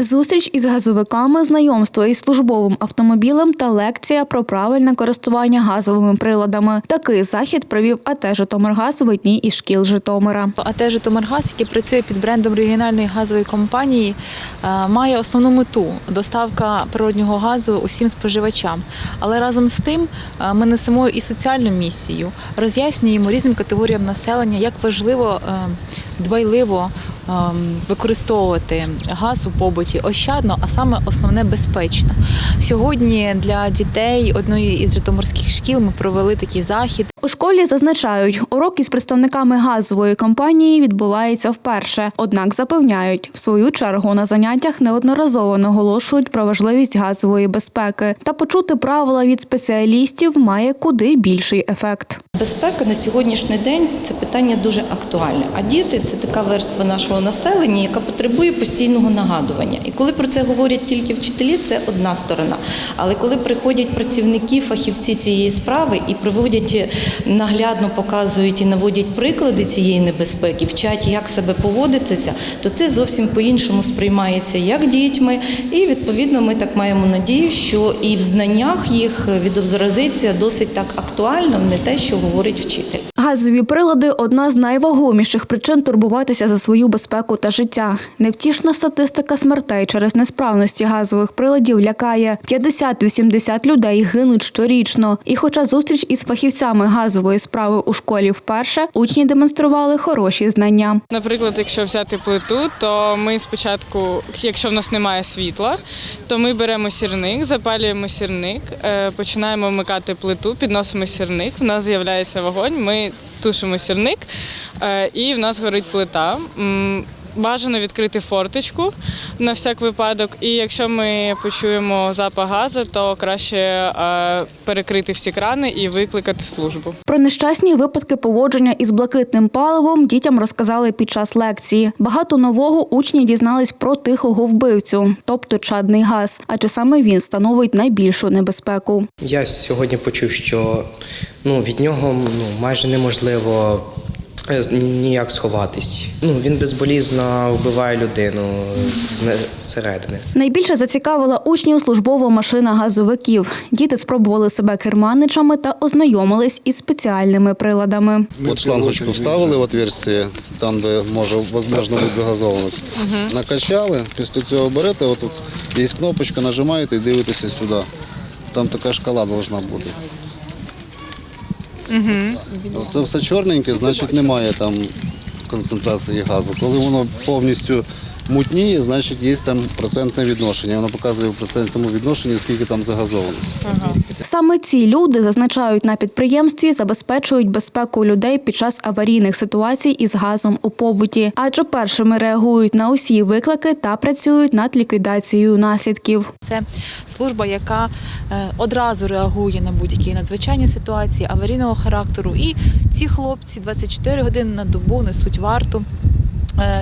Зустріч із газовиками, знайомство із службовим автомобілем та лекція про правильне користування газовими приладами. Такий захід провів АТ «Житомиргаз» в одній із шкіл Житомира. АТ «Житомиргаз», який працює під брендом регіональної газової компанії, е, має основну мету доставка природнього газу усім споживачам. Але разом з тим е, ми несемо і соціальну місію, роз'яснюємо різним категоріям населення, як важливо е, дбайливо використовувати газ у побуті ощадно, а саме основне безпечно. Сьогодні для дітей одної із житомирських шкіл ми провели такий захід. У школі зазначають, урок із представниками газової компанії відбувається вперше. Однак запевняють, в свою чергу на заняттях неодноразово наголошують про важливість газової безпеки та почути правила від спеціалістів має куди більший ефект. Безпека на сьогоднішній день це питання дуже актуальне. А діти це така верства нашого населення, яка потребує постійного нагадування. І коли про це говорять тільки вчителі, це одна сторона. Але коли приходять працівники, фахівці цієї справи і приводять наглядно показують і наводять приклади цієї небезпеки, вчать, як себе поводитися, то це зовсім по-іншому сприймається як дітьми. І відповідно ми так маємо надію, що і в знаннях їх відобразиться досить так актуально, не те, що говорить вчитель. Газові прилади одна з найвагоміших причин турбуватися за свою безпеку та життя. Невтішна статистика смертей через несправності газових приладів лякає 50-80 людей гинуть щорічно. І хоча зустріч із фахівцями газової справи у школі вперше, учні демонстрували хороші знання. Наприклад, якщо взяти плиту, то ми спочатку, якщо в нас немає світла, то ми беремо сірник, запалюємо сірник, е, починаємо вмикати плиту, підносимо сірник. В нас з'являється вогонь. Ми тушимо сірник, е, і в нас горить плита. Бажано відкрити форточку на всяк випадок. І якщо ми почуємо запах газу, то краще е, перекрити всі крани і викликати службу. Про нещасні випадки поводження із блакитним паливом дітям розказали під час лекції. Багато нового учні дізнались про тихого вбивцю, тобто чадний газ, адже саме він становить найбільшу небезпеку. Я сьогодні почув, що ну, від нього ну, майже неможливо ніяк сховатись. Ну, він безболізно вбиває людину зсередини. Найбільше зацікавила учнів службова машина газовиків. Діти спробували себе керманичами та ознайомились із спеціальними приладами. От шлангочку вставили в отверстие, там, де може возможно бути загазованість. Накачали, після цього берете, отут є кнопочка, нажимаєте і дивитеся сюди. Там така шкала повинна бути. Це все чорненьке, значить немає там концентрації газу. Коли воно повністю мутніє, значить є там процентне відношення. Воно показує в процентному відношенні, скільки там загазованості. Саме ці люди зазначають на підприємстві, забезпечують безпеку людей під час аварійних ситуацій із газом у побуті, адже першими реагують на усі виклики та працюють над ліквідацією наслідків. Це служба, яка е, одразу реагує на будь-які надзвичайні ситуації аварійного характеру. І ці хлопці 24 години на добу несуть варту,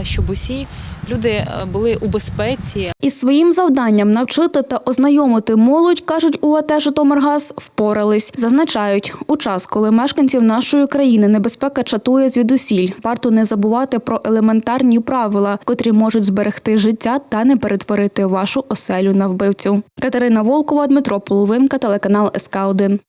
щоб усі люди е, були у безпеці, Із своїм завданням навчити та ознайомити молодь, кажуть у АТ «Житомиргаз», впорались. Зазначають, у час, коли мешканців нашої країни небезпека чатує звідусіль, варто не забувати про елементарні правила, котрі можуть зберегти життя та не перетворити вашу оселю на вбивцю. Катерина Волкова, Дмитро Половинка, телеканал СК 1